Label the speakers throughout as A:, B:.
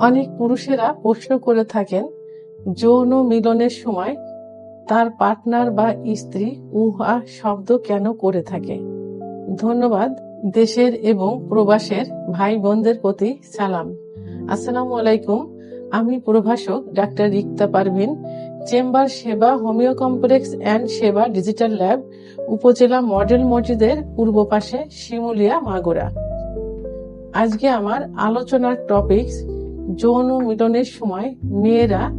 A: অনেক পুরুষেরা প্রশ্ন করে থাকেন, যৌন মিলনের সময় তার পার্টনার বা স্ত্রী উহা শব্দ কেন করে থাকে? ধন্যবাদ, দেশের এবং প্রবাসের ভাই বোনদের প্রতি সালাম। আসসালামু আলাইকুম, আমি প্রভাষক doctor Rikta Parvin, chamber Seba homeo complex and Seba digital lab, upazila model মসজিদের পূর্ব পাশে শিমুলিয়া মাগুরা। আজকে আমার আলোচনার টপিকস যৌন মিলনের সময় মেয়েরা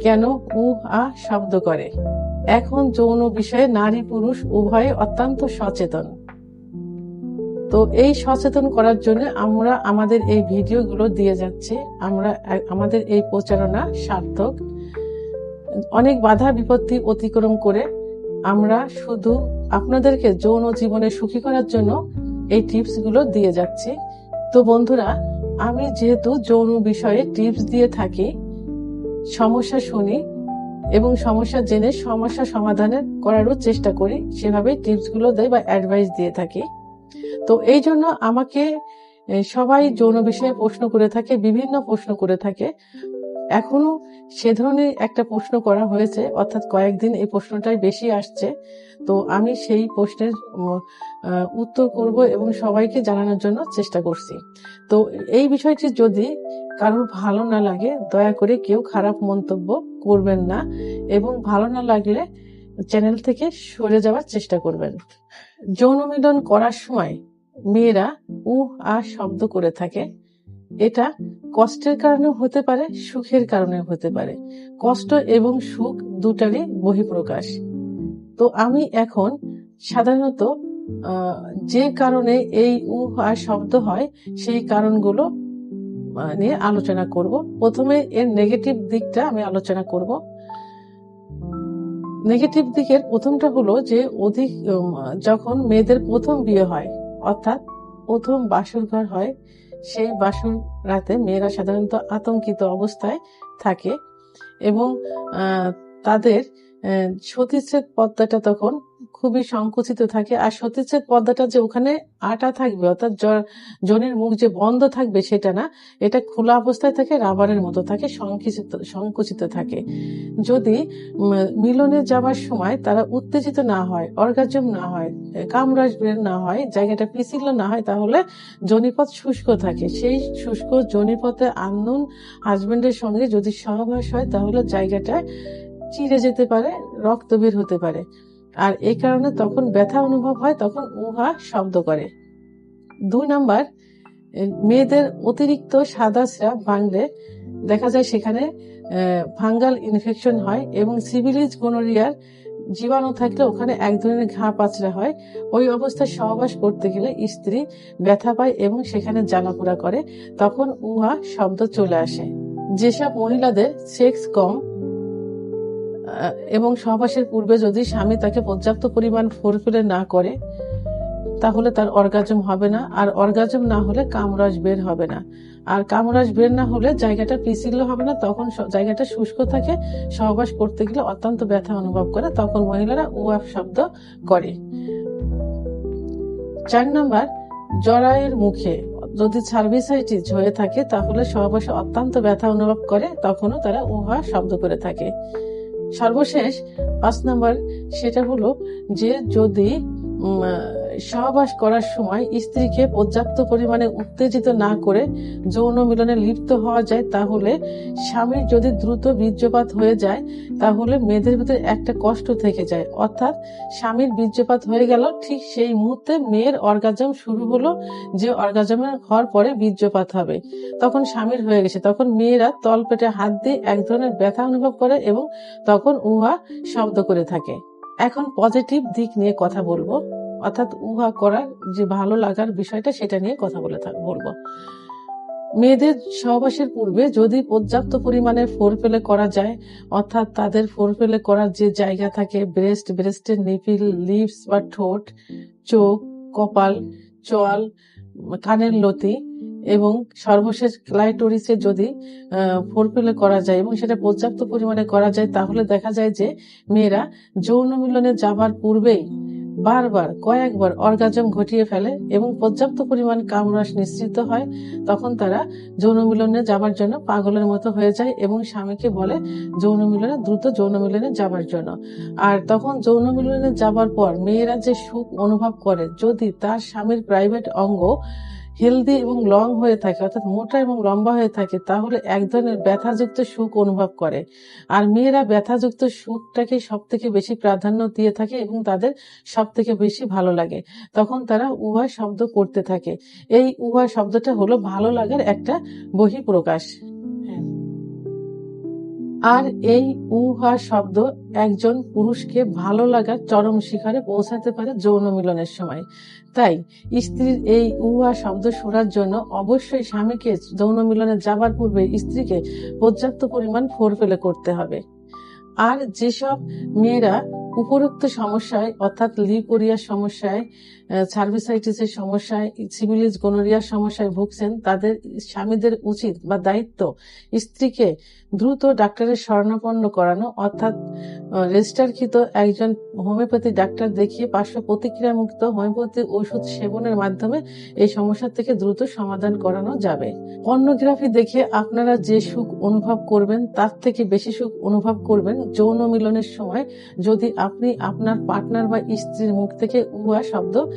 A: কেন উ আ শব্দ করে? এখন যৌন বিষয়ে নারী পুরুষ উভয়ে অত্যন্ত সচেতন। তো এই সচেতন করার জন্য আমরা আমাদের এই ভিডিওগুলো দিয়ে যাচ্ছি। আমরা, আমাদের এই প্রচারণা সার্থক। অনেক বাধা বিপত্তি অতিক্রম করে আমরা শুধু আপনাদেরকে যৌন জীবনে সুখী করার জন্য এই টিপসগুলো দিয়ে যাচ্ছি। তো বন্ধুরা আমি যেহেতু যৌন বিষয়ে টিপস দিয়ে থাকি, সমস্যা শুনি এবং সমস্যা জেনে সমস্যা সমাধানের করারও চেষ্টা করি, সেভাবে টিপসগুলো দেয় বা অ্যাডভাইস দিয়ে থাকি। তো এই জন্য আমাকে সবাই যৌন বিষয়ে প্রশ্ন করে থাকে, বিভিন্ন প্রশ্ন করে থাকে। এখনও সে ধরনের একটা প্রশ্ন করা হয়েছে, অর্থাৎ কয়েকদিন এই প্রশ্নটাই বেশি আসছে। তো আমি সেই প্রশ্নের উত্তর করব এবং সবাইকে জানানোর জন্য চেষ্টা করছি। তো এই বিষয়টি যদি কারোর ভালো না লাগে, দয়া করে কেউ খারাপ মন্তব্য করবেন না এবং ভালো না লাগলে চ্যানেল থেকে সরে যাওয়ার চেষ্টা করবেন। যৌন মিলন করার সময় মেয়েরা উ আ শব্দ করে থাকে। এটা কষ্টের কারণে হতে পারে, সুখের কারণে হতে পারে। কষ্ট এবং সুখ দুটারই বহিঃপ্রকাশ। তো আমি এখন সাধারণত যে কারণে এই উ আ শব্দ হয়, সেই কারণগুলো নিয়ে আলোচনা করব। প্রথমে এর নেগেটিভ দিকটা আমি আলোচনা করব। নেগেটিভ দিকের প্রথমটা হলো যে, অধিক যখন মেয়েদের প্রথম বিয়ে হয়, অর্থাৎ প্রথম বাসর ঘর হয় সেই বাসন রাতে মেয়েরা সাধারণত আতঙ্কিত অবস্থায় থাকে এবং তাদের সতীচ্ছেদ পদ্মাটা তখন খুবই সংকুচিত থাকে। আর সতীচ্ছেদ পর্দাটা যে ওখানে আটা থাকবে, অর্থাৎ জনের মুখ যে বন্ধ থাকবে সেটা না, এটা খোলা অবস্থায় থাকে, রাবারের মতো থাকে, সংকুচিত সংকুচিত থাকে। যদি মিলনে যাওয়ার সময় তারা উত্তেজিত না হয়, অর্গাজম না হয় কামরাজ বের না হয়, জায়গাটা পিছিল না হয়, তাহলে জনিপথ শুষ্ক থাকে। সেই শুষ্ক জনিপথে আন্দোলন হাজবেন্ডের সঙ্গে যদি সহবাস হয়, তাহলে জায়গাটা চিড়ে যেতে পারে, রক্ত বের হতে পারে। আর এই কারণে তখন ব্যথা অনুভব হয়, তখন উহা শব্দ করে। দুই নাম্বার মেয়েদের অতিরিক্ত সাদা স্রাব ভাঙলে দেখা যায় সেখানে ফাঙ্গাল ইনফেকশন হয় এবং সিভিলিজ গোনোরিয়ার জীবাণু থাকলে ওখানে এক ধরনের ঘা পাচড়া হয়। ওই অবস্থায় সহবাস করতে গেলে স্ত্রী ব্যথা পায় এবং সেখানে জ্বালাপোড়া করে, তখন উহা শব্দ চলে আসে। যেসব মহিলাদের সেক্স কম এবং সহবাসের পূর্বে যদি স্বামী তাকে পর্যাপ্ত পরিমাণ ফোরফিলে না করে, তাহলে তার অর্গাজম হবে না। আর অর্গাজম না হলে কামরাজ বের হবে না। আর কামরাজ বের না হলে জায়গাটা পিছিল হবে না। তখন জায়গাটা শুষ্ক থাকে, সহবাস করতে গেলে অত্যন্ত ব্যথা অনুভব করে। তখন মহিলারা উয়াফ শব্দ করে। চার নাম্বার, জরায়ের মুখে যদি সার্ভিসাইটিস হয়ে থাকে, তাহলে সহবাসে অত্যন্ত ব্যথা অনুভব করে। তখনও তারা উহা শব্দ করে থাকে। সর্বশেষ পাঁচ নাম্বার সেটা হলো যে যদি সহবাস করার সময় স্ত্রীকে পর্যাপ্ত পরিমাণে উত্তেজিত না করে যৌন মিলনে লিপ্ত হওয়া যায়, তাহলে স্বামীর যদি দ্রুত বীর্যপাত হয়ে যায়, তাহলে মেয়েদের ভিতরে একটা কষ্ট থেকে যায়। অর্থাৎ স্বামীর বীর্যপাত হয়ে গেল, ঠিক সেই মুহূর্তে মেয়ের অর্গাজম শুরু হলো, যে অর্গাজমের হওয়ার পরে বীর্যপাত হবে। তখন স্বামীর হয়ে গেছে। তখন মেয়েরা তল পেটে হাত দিয়ে এক ধরনের ব্যথা অনুভব করে এবং তখন উহা শব্দ করে থাকে। এখন পজিটিভ দিক নিয়ে কথা বলব। অর্থাৎ উহা করার যে ভালো লাগার বিষয়টা সেটা নিয়ে কথা বলে বলব। মেয়েদের সহবাসের পূর্বে যদি পর্যাপ্ত পরিমাণে ফোর ফেলে করা যায়, অর্থাৎ তাদের ফোর ফেলে করার যে জায়গা থাকে, ব্রেস্ট, ব্রেস্টের নিপিল লিপস বা ঠোঁট, চোখ, কপাল, চোয়াল, কানের লতি এবং সর্বশেষ ক্লাইটোরিসে যদি ফোর ফেলে করা যায় এবং সেটা পর্যাপ্ত পরিমাণে করা যায়, তাহলে দেখা যায় যে মেয়েরা যৌন মিলনে যাবার পূর্বেই বারবার, কয়েকবার অর্গাজম ঘটিয়ে ফেলে এবং পর্যাপ্ত পরিমাণ কামরাস নিশ্চিত হয়, তখন তারা যৌন মিলনে যাবার জন্য পাগলের মতো হয়ে যায় এবং স্বামীকে বলে যৌন মিলনে, দ্রুত যৌন মিলনে যাবার জন্য। আর তখন যৌন মিলনে যাবার পর মেয়েরা যে সুখ অনুভব করে, যদি তার স্বামীর প্রাইভেট অঙ্গ হেলদি এবং লং হয়ে থাকে, অর্থাৎ মোটা এবং লম্বা হয়ে থাকে, তাহলে এক ধরনের ব্যথাযুক্ত সুখ অনুভব করে। আর মেয়েরা ব্যথাযুক্ত সুখটাকে সব থেকে বেশি প্রাধান্য দিয়ে থাকে এবং তাদের সব থেকে বেশি ভালো লাগে। তখন তারা উভয় শব্দ করতে থাকে। এই উভয় শব্দটা হলো ভালো লাগার একটা বহিঃপ্রকাশ। আর এই উহা শব্দ একজন পুরুষকে ভালো লাগার চরম শিখরে পৌঁছাতে পারে যৌন মিলনের সময়। তাই স্ত্রীর এই উহা শব্দ শোনার জন্য অবশ্যই স্বামীকে যৌন মিলনে যাবার পূর্বে স্ত্রীকে পর্যাপ্ত পরিমাণ ফোর ফেলে করতে হবে। আর যেসব মেয়েরা উপরোক্ত সমস্যায় অর্থাৎ লিপোরিয়ার সমস্যায় সার্ভিসাইটিসের সমস্যায়, সিভিলিস গোনোরিয়ার সমস্যায় ভুগছেন, তাদের স্বামীদের উচিত বা দায়িত্ব স্ত্রীকে দ্রুত ডাক্তারের শরণাপন্ন করানো, অর্থাৎ রেজিস্টারকৃত একজন হোমিওপ্যাথি ডাক্তার দেখিয়ে পার্শ্ব প্রতিক্রিয়া মুক্ত হোমিওপ্যাথি ওষুধ সেবনের মাধ্যমে এই সমস্যা থেকে দ্রুত সমাধান করানো যাবে। পর্নোগ্রাফি দেখে আপনারা যে সুখ অনুভব করবেন, তার থেকে বেশি সুখ অনুভব করবেন যৌন মিলনের সময়, যদি আপনি আপনার পার্টনার বা স্ত্রীর মুখ থেকে উহা শব্দ